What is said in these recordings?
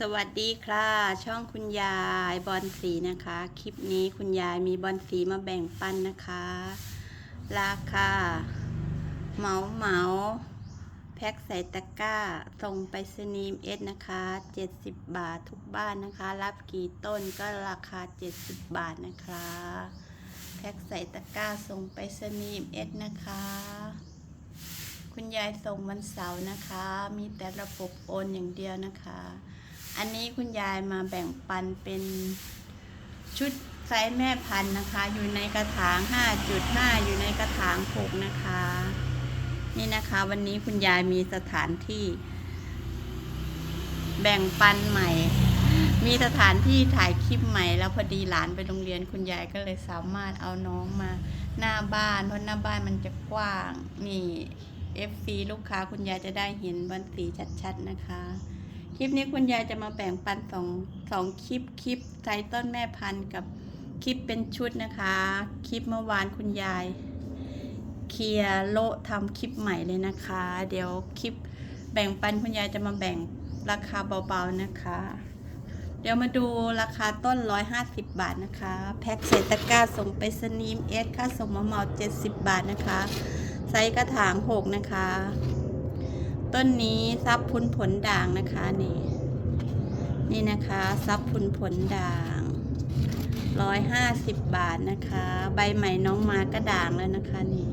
สวัสดีค่ะ ช่องคุณยายบอลสีนะคะ คลิปนี้คุณยายมีบอลสีมาแบ่งปันนะคะ ราคาเหมาเหมาแพ็คใส่ตะกร้าส่งไปสนีมเอสนะคะ 70 บาททุกบ้านนะคะ รับกี่ต้นก็ราคา 70 บาทนะคะ แพ็คใส่ตะกร้าส่งไปสนีมเอสนะคะ คุณยายส่งวันเสาร์นะคะ มีแต่ระบบโอนอย่างเดียวนะคะ อันนี้คุณยายมาแบ่งปันเป็นชุดไซส์แม่พันธุ์นะคะ อยู่ในกระถาง 5.5 อยู่ในกระถาง6นะคะ นี่นะคะ วันนี้คุณยายมีสถานที่ แบ่งปันใหม่ มีสถานที่ถ่ายคลิปใหม่ แล้วพอดีหลานไปโรงเรียนคุณยายก็เลยสามารถเอาน้องมาหน้าบ้านเพราะหน้าบ้านมันจะกว้าง นี่ FC ลูกค้าคุณยายจะได้เห็นบันสีชัดๆนะคะ คลิปนี้คุณยายจะมาแบ่งปันสองสองคลิปคลิปไซต้นแม่พันธุ์กับคลิปเป็นชุดนะคะ คลิปเมื่อวานคุณยาย เคลียร์โลทำคลิปใหม่เลยนะคะ เดี๋ยวคลิปแบ่งปันคุณยายจะมาแบ่งราคาเบาๆนะคะ เดี๋ยวมาดูราคาต้น 150 บาทนะคะ แพ็คใส่ตะกร้าส่งไปสนีมเอสค่าส่งมาเหมา70 บาทนะคะ ไซส์กระถาง 6 นะคะ ต้นนี้ซับพุนผลด่างนะคะนี่นี่นะคะซับพุนผลด่างร้อยห้าสิบบาทนะคะ ใบใหม่น้องมาก็ด่างแล้วนะคะนี่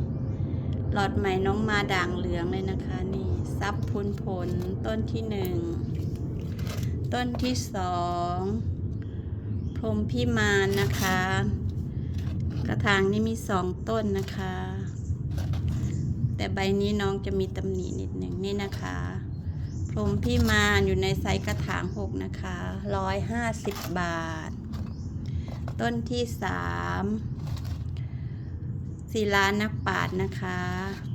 หลอดใหม่น้องมาด่างเหลืองเลยนะคะนี่ซับพุนผลต้นที่หนึ่งต้นที่สองพรมพิมานนะคะ กระถางนี้มีสองต้นนะคะ แต่ใบนี้น้องจะมีตำหนินิดหนึ่งนี่นะคะ พรมพี่มานอยู่ในไซส์กระถางหกนะคะร้อยห้าสิบบาท ต้นที่สามศิลานักปาดนะคะ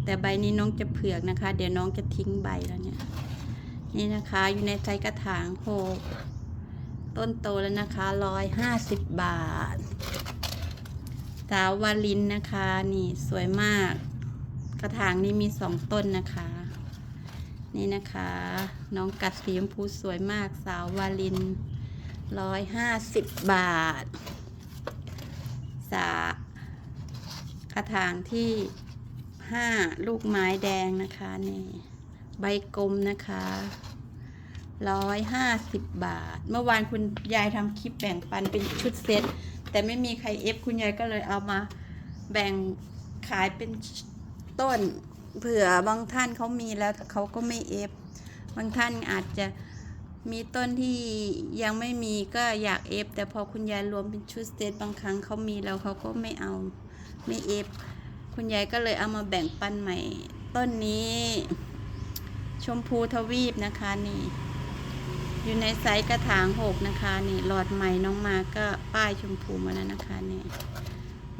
แต่ใบนี้น้องจะเผือกนะคะ เดี๋ยวน้องจะทิ้งใบแล้วเนี่ย นี่นะคะอยู่ในไซส์กระถางหกต้นโตแล้วนะคะร้อยห้าสิบบาท สาววาลินนะคะ นี่สวยมาก กระถางนี้มีสองต้นนะคะ นี่นะคะ น้องกัดสีชมพูสวยมากสาววาลินร้อยห้าสิบบาท สากระถางที่ห้าลูกไม้แดงนะคะนี่ใบกลมนะคะร้อยห้าสิบบาท เมื่อวานคุณยายทำคลิปแบ่งปันเป็นชุดเซตแต่ไม่มีใครเอฟคุณยายก็เลยเอามาแบ่งขายเป็น ต้น เผื่อบางท่านเขามีแล้วแต่เขาก็ไม่เอฟ บางท่านอาจจะมีต้นที่ยังไม่มีก็อยากเอฟ แต่พอคุณยายรวมเป็นชุดเซตบางครั้งเขามีแล้วเขาก็ไม่เอาไม่เอฟ คุณยายก็เลยเอามาแบ่งปันใหม่ ต้นนี้ ชมพูทวีปนะคะนี่ อยู่ในไซส์กระถางหกนะคะนี่หลอดใหม่น้องมาก็ป้ายชมพูมาแล้วนะคะนี่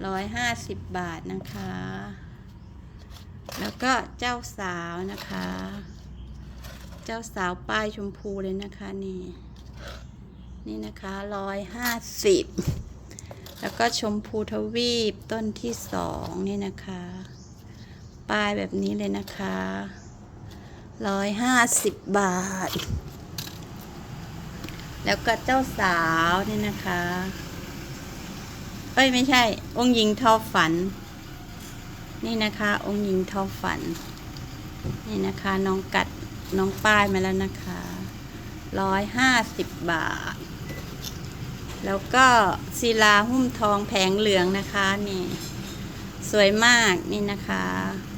ร้อยห้าสิบบาทนะคะ แล้วก็เจ้าสาวนะคะ เจ้าสาวป้ายชมพูเลยนะคะนี่ นี่นะคะร้อยห้าสิบแล้วก็ชมพูทวีปต้นที่สองนี่นะคะ ป้ายแบบนี้เลยนะคะร้อยห้าสิบบาท แล้วก็เจ้าสาวนี่นะคะ เอ้ย ไม่ใช่ องค์หญิงทอฝัน นี่นะคะ องค์หญิงทอฝัน นี่นะคะ น้องกัดน้องป้ายมาแล้วนะคะร้อยห้าสิบบาท แล้วก็ศิลาหุ้มทองแผงเหลืองนะคะนี่ สวยมากนี่นะคะ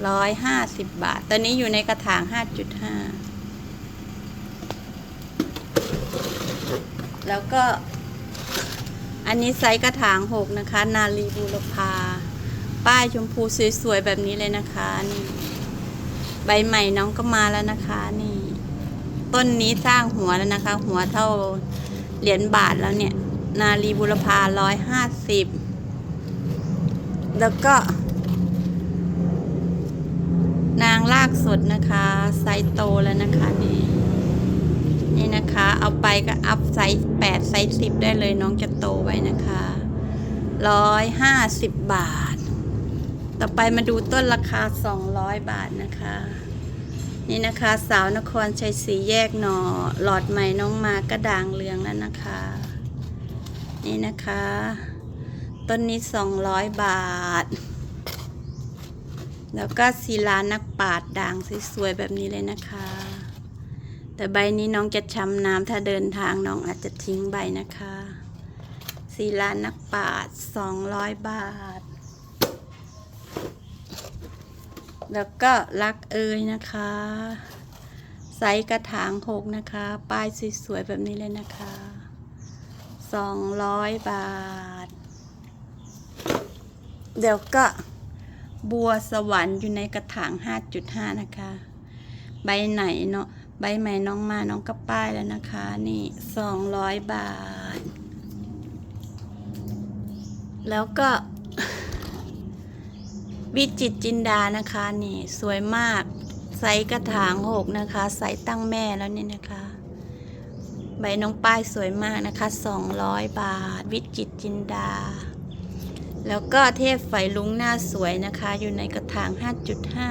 ร้อยห้าสิบบาท ตอนนี้อยู่ในกระถางห้าจุดห้าแล้วก็อันนี้ไซส์กระถางหกนะคะ นาลีบูรพา ป้ายชมพูสวยๆแบบนี้เลยนะคะนี่ใบใหม่น้องก็มาแล้วนะคะ นี่ ต้นนี้สร้างหัวแล้วนะคะ หัวเท่าเหรียญบาทแล้วเนี่ย นาลีบุรพาร้อยห้าสิบแล้วก็ นางลากสดนะคะไซส์โตแล้วนะคะนี่นี่นะคะ เอาไปก็อัพไซส์แปดไซส์สิบได้เลยน้องจะโตไว้นะคะร้อยห้าสิบบาท ต่อไปมาดูต้นราคาสองร้อยบาทนะคะ นี่นะคะสาวนครชัยศรีแยกหนอหลอดใหม่น้องมากระด่างเหลืองแล้วนะคะ นี่นะคะ ต้นนี้สองร้อยบาท แล้วก็ศิลานักปาดด่างสวยๆแบบนี้เลยนะคะ แต่ใบนี้น้องจะช้ำน้ำถ้าเดินทางน้องอาจจะทิ้งใบนะคะศิลานักปาดสองร้อยบาท แล้วก็รักเอยนะคะ ไซส์กระถางหกนะคะ ป้ายสวยๆแบบนี้เลยนะคะสองร้อยบาท เดี๋ยวก็บัวสวรรค์อยู่ในกระถาง5.5นะคะ ใบไหนเนาะใบใหม่น้องมาน้องก็ป้ายแล้วนะคะ นี่200บาท แล้วก็ วิจิตจินดานะคะนี่ สวยมากไซส์กระถางหกนะคะไซส์ตั้งแม่แล้วนี่นะคะ ใบน้องป้ายสวยมากนะคะ 200 บาท วิจิตจินดา แล้วก็เทพไฟลุงหน้าสวยนะคะ อยู่ในกระถาง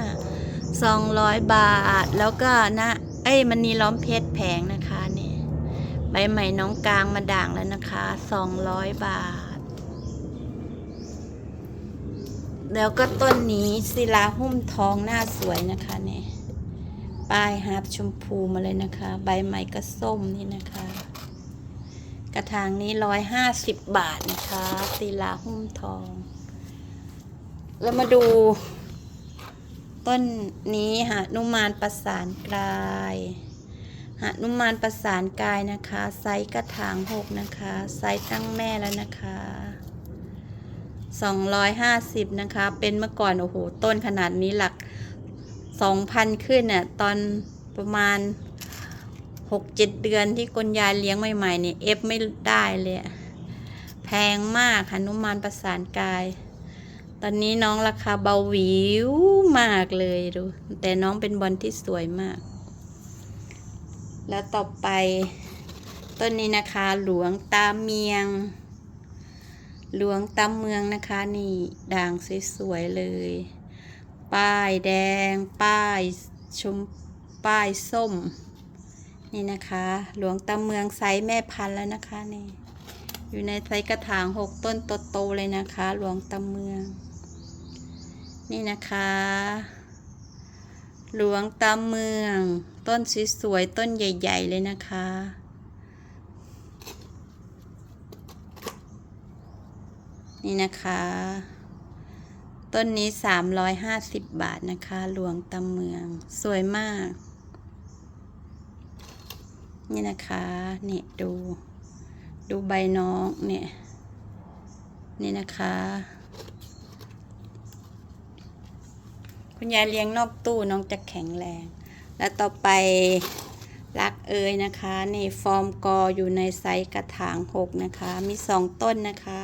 5.5 200 บาท แล้วก็นะเอ้ยมันนีล้อมเพชรแผงนะคะนี่ใบใหม่น้องกลางมาด่างแล้วนะคะ 200 บาท แล้วก็ต้นนี้ศิลาหุ้มทองหน้าสวยนะคะเนี่ยป้ายฮาร์ปชมพูมาเลยนะคะ ใบใหม่ก็ส้มนี่นะคะ กระถางนี้ร้อยห้าสิบบาทนะคะศิลาหุ้มทอง แล้วมาดู ต้นนี้หานุมานประสานกายหานุมานประสานกายนะคะ ไซส์กระถางหกนะคะ ไซส์ตั้งแม่แล้วนะคะ 250 นะคะ เป็นเมื่อก่อน โอ้โห ต้นขนาดนี้หลัก 2,000 ขึ้นน่ะตอนประมาณ 6-7 เดือนที่กลยายเลี้ยงใหม่ๆเนี่ยเอฟไม่ได้เลยแพงมากหนุมานประสานกาย ตอนนี้น้องราคาเบาหวิวมากเลยดู แต่น้องเป็นบอลที่สวยมาก แล้วต่อไปต้นนี้นะคะหลวงตาเมียง หลวงตำเมืองนะคะนี่ด่างสวยๆเลย ป้ายแดง ป้ายชมป้ายส้ม นี่นะคะ หลวงตำเมืองไซส์แม่พันธุ์แล้วนะคะนี่อยู่ในไซส์กระถางหกต้นโตๆเลยนะคะ หลวงตำเมือง นี่นะคะ หลวงตำเมือง ต้นสวยๆต้นใหญ่ ๆ เลยนะคะ นี่นะคะ ต้นนี้ 350 บาทนะคะ หลวงตำเมือง สวยมาก นี่นะคะ นี่ดู ดูใบน้องเนี่ย นี่นะคะ คุณยายเลี้ยงนอกตู้น้องจะแข็งแรง แล้วต่อไปรักเอยนะคะ นี่ฟอร์มกออยู่ในไซส์กระถางหกนะคะ มีสองต้นนะคะ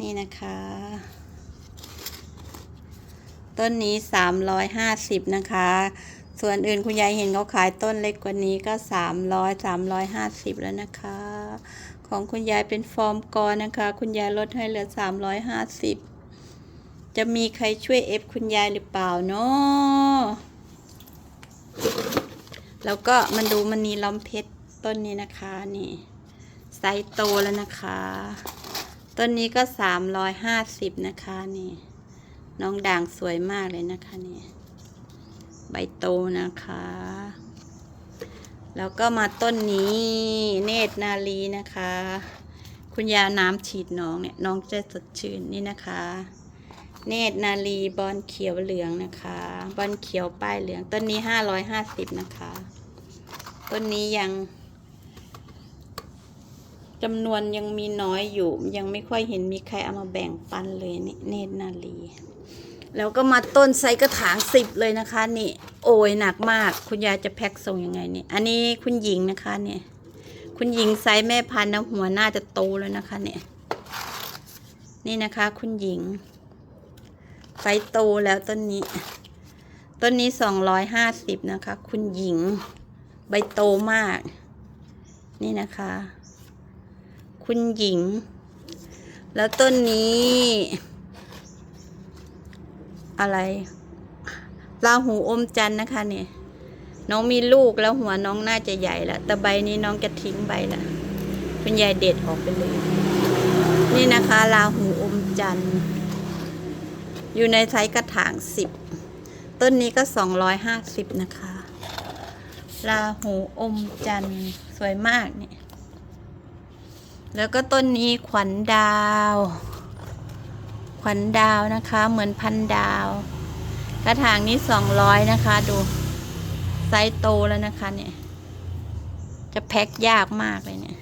นี่นะคะ ต้นนี้ 350 นะคะ ส่วนอื่นคุณยายเห็นเขาขายต้นเล็กกว่านี้ก็ 300 350 แล้วนะคะ ของคุณยายเป็นฟอร์มกอนะคะ คุณยายลดให้เหลือ 350 จะมีใครช่วยเอฟคุณยายหรือเปล่าเนาะแล้วก็มันดูมันนีล้อมเพชรต้นนี้นะคะนี่ไซส์โตแล้วนะคะ ต้นนี้ก็350นะคะนี่ น้องด่างสวยมากเลยนะคะนี่ใบโตนะคะ แล้วก็มาต้นนี้เนตรนาลีนะคะ คุณยาน้ำฉีดน้องเนี่ยน้องจะสดชื่นนี่นะคะ เนตรนาลีบอลเขียวเหลืองนะคะ บอลเขียวป้ายเหลือง ต้นนี้550นะคะ ต้นนี้ยัง จำนวนยังมีน้อยอยู่ ยังไม่ค่อยเห็นมีใครเอามาแบ่งปันเลยนี่เนตรนาลี แล้วก็มาต้นไซกระถางสิบเลยนะคะ นี่ โอ้ยหนักมาก คุณยายจะแพ็คส่งยังไงนี่ อันนี้คุณหญิงนะคะเนี่ย คุณหญิงไซแม่พันธุ์นะหัวหน้าจะโตแล้วนะคะเนี่ย นี่นะคะ คุณหญิง ไซโตแล้วต้นนี้ ต้นนี้สองร้อยห้าสิบนะคะ คุณหญิง ใบโตมาก นี่นะคะ คุณหญิง แล้วต้นนี้ อะไรราหูอมจันนะคะเนี่ยน้องมีลูกแล้วหัวน้องน่าจะใหญ่ล้วแต่ใบนี้น้องจะทิ้งใบละคุณยายเด็ดออกไปเลย นี่นะคะราหูอมจันทร์ อยู่ในไซส์กระถางสิบ ต้นนี้ก็สองร้อยห้าสิบนะคะราหูอมจันทร์ สวยมากเนี่ย แล้วก็ต้นนี้ขวัญดาว ขวัญดาวนะคะ เหมือนพันดาว กระถางนี้สองร้อยนะคะ ดูไซส์โตแล้วนะคะเนี่ย จะแพ็คยากมากเลยเนี่ย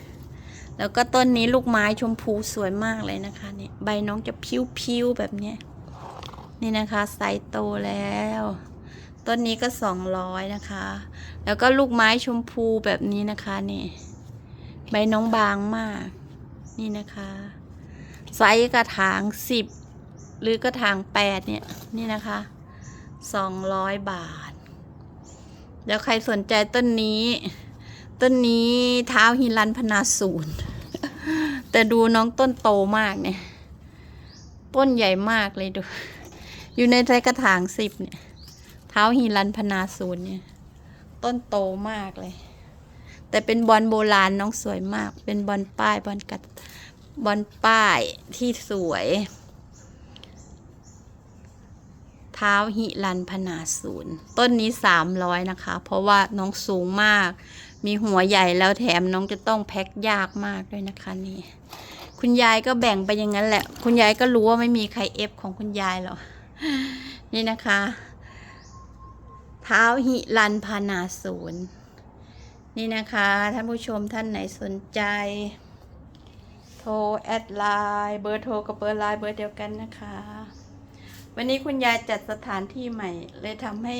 แล้วก็ต้นนี้ลูกไม้ชมพูสวยมากเลยนะคะเนี่ยใบน้องจะพิ้วๆแบบเนี้ยนี่นะคะไซส์โตแล้วต้นนี้ก็สองร้อยนะคะ แล้วก็ลูกไม้ชมพูแบบนี้นะคะนี่ ใบน้องบางมาก นี่นะคะ ไซส์กระถางสิบหรือกระถางแปดเนี่ย นี่นะคะสองร้อยบาทแล้วใครสนใจต้นนี้ ต้นนี้เท้าหิรันพนาศูนย์แต่ดูน้องต้นโตมากเนี่ย ต้นใหญ่มากเลยดู อยู่ในใจกระถางสิบเนี่ย เท้าหิรันพนาศูนย์เนี่ย ต้นโตมากเลย แต่เป็นบอลโบราณน้องสวยมาก เป็นบอลป้ายบอลกัดบอลป้ายที่สวย เท้าหิรันพนาศูนย์ ต้นนี้สามร้อยนะคะ เพราะว่าน้องสูงมาก มีหัวใหญ่แล้วแถมน้องจะต้องแพ็คยากมากด้วยนะคะนี่ คุณยายก็แบ่งไปอย่างนั้นแหละ คุณยายก็รู้ว่าไม่มีใครเอฟของคุณยายหรอกนี่นะคะ เท้าหิรันพนาศูนย์ นี่นะคะท่านผู้ชมท่านไหนสนใจ โทรแอดไลน์เบอร์โทรกับเบอร์ไลน์เบอร์เดียวกันนะคะ วันนี้คุณยายจัดสถานที่ใหม่ เลยทำให้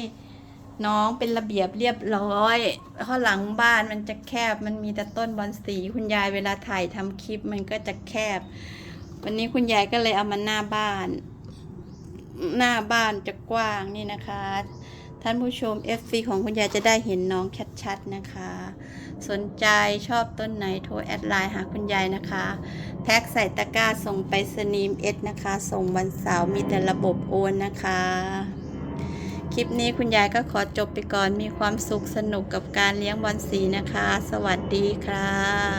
น้องเป็นระเบียบเรียบร้อยเพราหลังบ้านมันจะแคบ มันมีแต่ต้นบอนสี คุณยายเวลาถ่ายทำคลิปมันก็จะแคบ วันนี้คุณยายก็เลยเอามาหน้าบ้าน หน้าบ้านจะกว้างนี่นะคะ ท่านผู้ชม FC ของคุณยายจะได้เห็นน้องชัดๆนะคะ สนใจชอบต้นไหนโทรแอดไลน์หาคุณยายนะคะ แพ็กใส่ตะกร้าส่งไปสนีมเอสนะคะ ส่งวันเสาร์มีแต่ระบบโอนนะคะ คลิปนี้คุณยายก็ขอจบไปก่อนมีความสุขสนุกกับการเลี้ยงบอลสีนะคะ สวัสดีค่ะ